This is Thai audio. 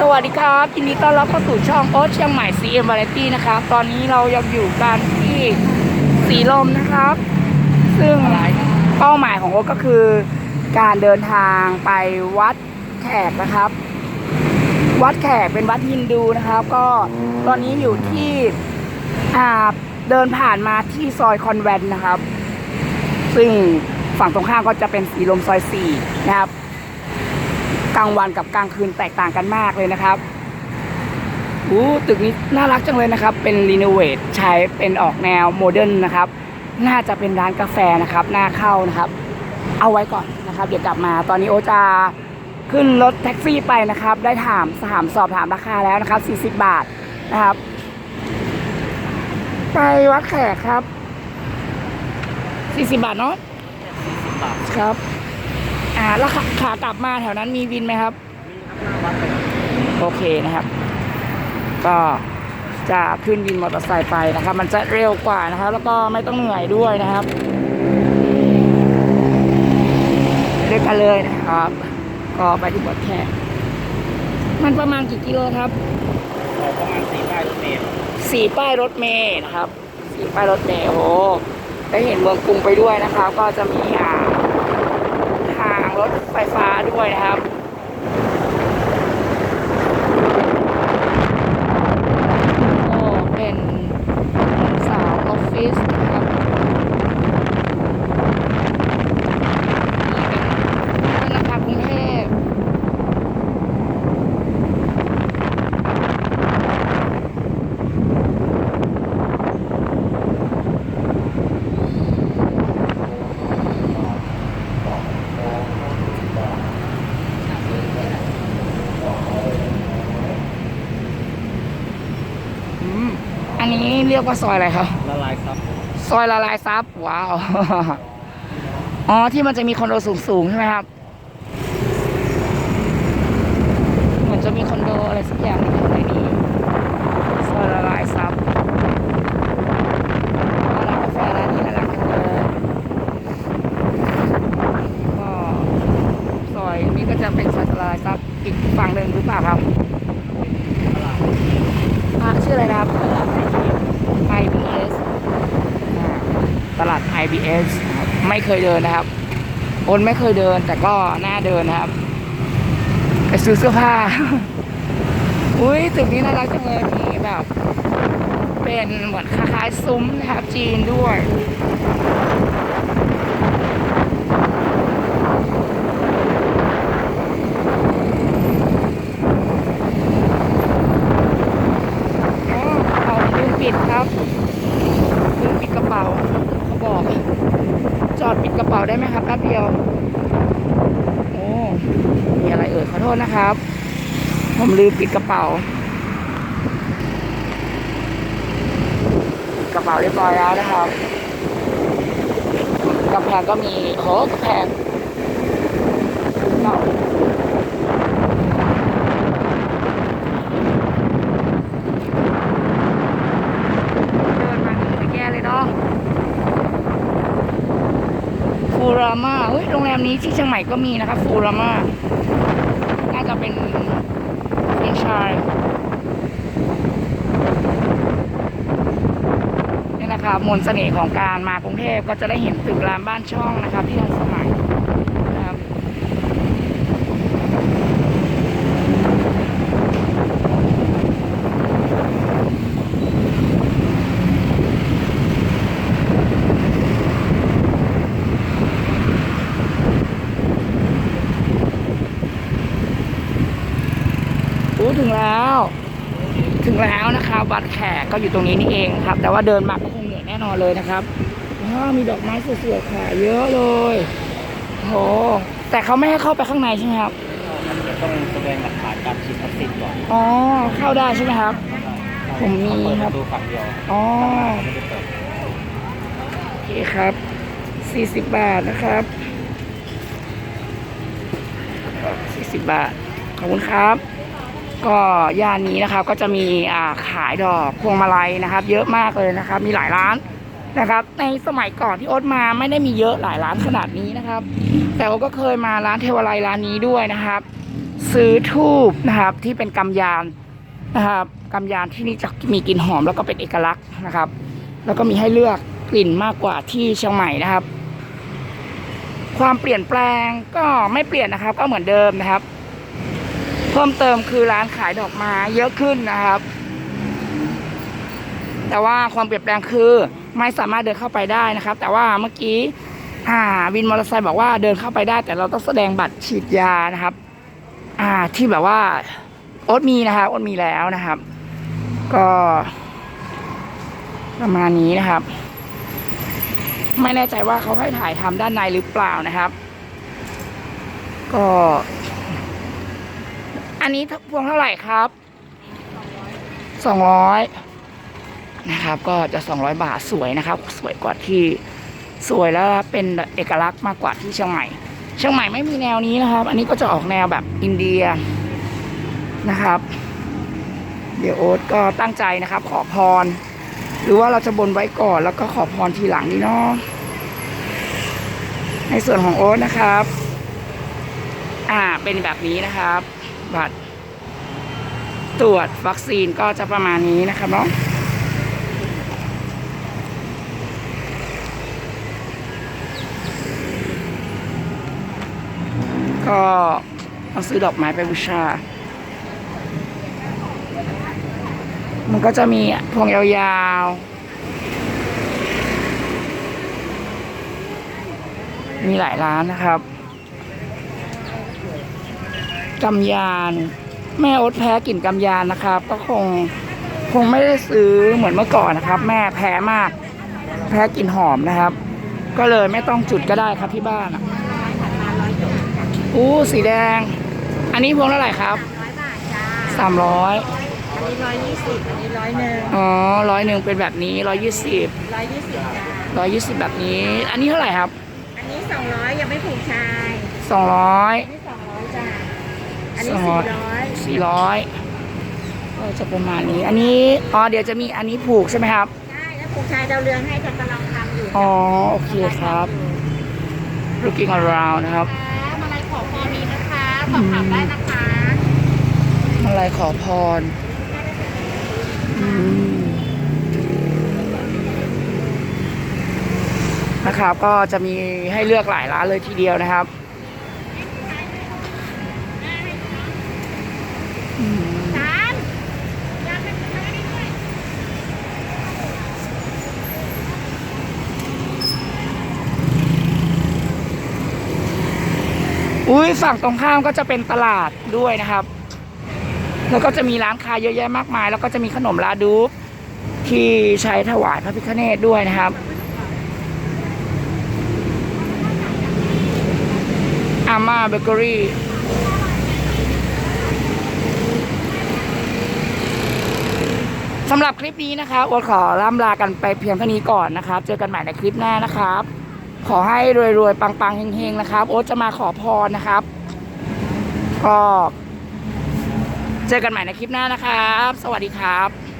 สวัสดีครับยินดีต้อนรับเข้าสู่ช่องโอ๊ตเชียงใหม่ CM Variety นะครับ ตอนนี้เรายังอยู่กันที่สีลมนะครับ ซึ่งเป้าหมายของโอ๊ตก็คือ การเดินทางไปวัดแขกนะครับ วัดแขกเป็นวัดฮินดูนะครับ ก็ตอนนี้อยู่ที่อ่าเดินผ่านมาที่ซอยคอนแวนต์นะครับ ซึ่งฝั่งตรงข้ามก็จะเป็นสีลมซอยสี่นะครับ กลางวันกับกลางคืนแตกต่างกันมากเลยนะครับอู้ตึกนี้น่ารักจังเลยนะครับ เป็นรีโนเวทใช้เป็นออกแนวโมเดิร์นนะครับ น่าจะเป็นร้านกาแฟนะครับน่าเข้านะครับ เอาไว้ก่อนนะครับ เดี๋ยวกลับมา ตอนนี้โอจะขึ้นรถแท็กซี่ไปนะครับ ได้ถามถามสอบถามราคาแล้วนะครับ 40 บาทนะครับ ไปวัดแขกครับ 40 บาทเนาะ40 บาทครับ อ่าแล้วขาขากลับมาแถวนั้นมีวินไหมครับมีครับหน้าวัดเลยโอเคนะครับ ก็จะขึ้นวินมอเตอร์ไซค์ไปนะครับ มันจะเร็วกว่านะครับ แล้วก็ไม่ต้องเหนื่อยด้วยนะครับเรียกกันเลยนะครับ ก็ไปที่บดแขกมันประมาณกี่กิโลครับออกประมาณ4ป้ายรถเมล์สี่ป้ายรถเมย์นะครับสี่ป้ายรถเมย์โอ้โหได้เห็นเมืองกรุงไปด้วยนะครับก็จะมีอ่าทาง รถไฟฟ้าด้วยนะครับ ก็เป็นสาวออฟฟิศนะครับนี่เป็นธนาคารกรุงเทพ อืมอันนี้เรียกว่าซอยอะไรครับละลายซับซอยละลายซับว้าวอ๋อที่มันจะมีคอนโดสูงๆใช่ไหมครับเหมือนจะมีคอนโดอะไรสักอย่างอยู่ในนี้ซอยละลายซับร้านกาแฟร้านนี้น่ารักจังเลยก็ซอยนี้ก็จะเป็นซอยละลายซับอีกฝั่งหนึ่งหรือเปล่าครับ ตลาด อะชื่ออะไรนะครับ IBS อ่าตลาด IBS นะครับไม่เคยเดินนะครับโอนไม่เคยเดินแต่ก็น่าเดินนะครับไปซื้อเสื้อผ้า อุ้ยตึกนี้น่ารักจังเลยมีแบบ เป็นเหมือนคล้ายๆซุ้มนะครับจีนด้วย อ๋อเอาลืมปิดครับลืมปิดกระเป๋าเขาบอก จอดปิดกระเป๋าได้ไหมครับแป๊บเดียว โอ้มีอะไรเอ่ยขอโทษ นะครับ ผมลืมปิดกระเป๋า กระเป๋าเรียบร้อยแล้วนะครับกำแพงก็มีโหกำแพงเก่าเดินมานี่จะแย่เลยเนาะฟูรามาเฮ้ย โรงแรมนี้ที่เชียงใหม่ก็มีนะครับฟูรามาจะเป็นเป็นชายนี่นะครับ มนต์เสน่ห์ของการมากรุงเทพก็จะได้เห็นตึกรามบ้านช่องนะครับที่ทันสมัยนะครับอู้ถึงแล้ว ถึงแล้วนะครับวัดแขกก็อยู่ตรงนี้นี่เองครับ แต่ว่าเดินมาก็คง นื่อยแน่นอนเลยนะครับว้าวมีดอกไม้สวยๆขายเยอะเลยโหแต่เขาไม่ให้เข้าไปข้างในใช่ไหมครับมันจะต้องแสดงหลักฐานการฉีดวัคซีนก่อนอ๋อเข้าได้ใช่ไหมครับ ผมมีเปิดคปรับระตูฝั่งเดียวอ๋อไม่ได้เปิดโอเคครับ 40 บาทนะครับ 40 บาท ขอบคุณครับ ก็ย่านนี้นะครับก็จะมีอ่าขายดอกพวงมาลัยนะครับ เยอะมากเลยนะครับ มีหลายร้านนะครับ ในสมัยก่อนที่โอ๊ตมาไม่ได้มีเยอะหลายร้านขนาดนี้นะครับ แต่โอ๊ตก็เคยมาร้านเทวาลัยร้านนี้ด้วยนะครับ ซื้อทูบนะครับที่เป็นกำยานนะครับกำยานที่นี่จะมีกลิ่นหอมแล้วก็เป็นเอกลักษณ์นะครับ แล้วก็มีให้เลือกกลิ่นมากกว่าที่เชียงใหม่นะครับ ความเปลี่ยนแปลงก็ไม่เปลี่ยนนะครับ ก็เหมือนเดิมนะครับ พิ่มเติมคือร้านขายดอกไม้เยอะขึ้นนะครับ แต่ว่าความเปลี่ยนแปลงคือไม่สามารถเดินเข้าไปได้นะครับ แต่ว่าเมื่อกี้อ่าวินมอเตอร์ไซค์บอกว่าเดินเข้าไปได้ แต่เราต้องแสดงบัตรฉีดยานะครับ อ่าที่แบบว่าโอ๊ตมีนะครับโอ๊ตมีแล้วนะครับ ก็ ประมาณนี้นะครับ ไม่แน่ใจว่าเขาให้ถ่ายทำด้านในหรือเปล่านะครับ ก็ อันนี้พวงเท่าไหร่ครับสองร้อยนะครับ ก็จะสองร้อยบาทสวยนะครับ สวยกว่าที่สวยแล้วเป็นเอกลักษณ์มากกว่าที่เชียงใหม่ เชียงใหม่ไม่มีแนวนี้นะครับ อันนี้ก็จะออกแนวแบบอินเดียนะครับ เดี๋ยวโอ๊ตก็ตั้งใจนะครับ ขอพร หรือว่าเราจะบนไว้ก่อนแล้วก็ขอพรทีหลังนี่เนาะในส่วนของโอ๊ตนะครับ อ่าเป็นแบบนี้นะครับ บัตร ตรวจวัคซีนก็จะประมาณนี้นะครับเนาะก็ต้องซื้อดอกไม้ไปบูชา มันก็จะมีพวงยาวๆ มีหลายร้านนะครับ กำยาน แม่อดแพ้กลิ่นกำยานนะครับ ก็คงคงไม่ได้ซื้อเหมือนเมื่อก่อนนะครับ แม่แพ้มาก แพ้กลิ่นหอมนะครับ ก็เลยไม่ต้องจุดก็ได้ครับที่บ้านอะอู้สีแดง อันนี้พวงเท่าไหร่ครับร้อยบาทจ้าสามร้อยอันนี้ร้อยยี่สิบอันนี้ร้อยหนึ่งอ๋อร้อยหนึ่งเป็นแบบนี้ร้อยยี่สิบร้อยยี่สิบจ้าร้อยยี่สิบแบบนี้ อันนี้เท่าไหร่ครับ อันนี้สองร้อยยังไม่ผูกชายสองร้อยอันนี้สองร้อยจ้า อันนี้สองสี่ร้อยร้อยสี่ร้อยก็จะประมาณนี้ อันนี้อ๋อเดี๋ยวจะมีอันนี้ผูกใช่ไหมครับใช่แล้วผูกชายดาวเรืองให้จะกำลังทำอยู่อ๋อโอเคครับ looking around นะครับค่ะมาลัยขอพรนี้นะคะสอบถามได้นะคะอะไรขอพรอืมนะครับก็จะมีให้เลือกหลายร้านเลยทีเดียวนะครับอืม สามอยากเป็นคนนี้ด้วย ยฝั่งตรงข้ามก็จะเป็นตลาดด้วยนะครับ แล้วก็จะมีร้านค้าเยอะแยะมากมาย แล้วก็จะมีขนมลาดูปที่ใช้ถวายพระพิฆเนศด้วยนะครับอาม่าเบเกอรี่สำหรับคลิปนี้นะครับโอ๊ตขอล่ำลากันไปเพียงเท่านี้ก่อนนะครับ เจอกันใหม่ในคลิปหน้านะครับ ขอให้รวยๆ ปังๆ เฮงๆ นะครับ โอ๊ตจะมาขอพรนะครับ ก็ เจอกันใหม่ในคลิปหน้านะครับ สวัสดีครับ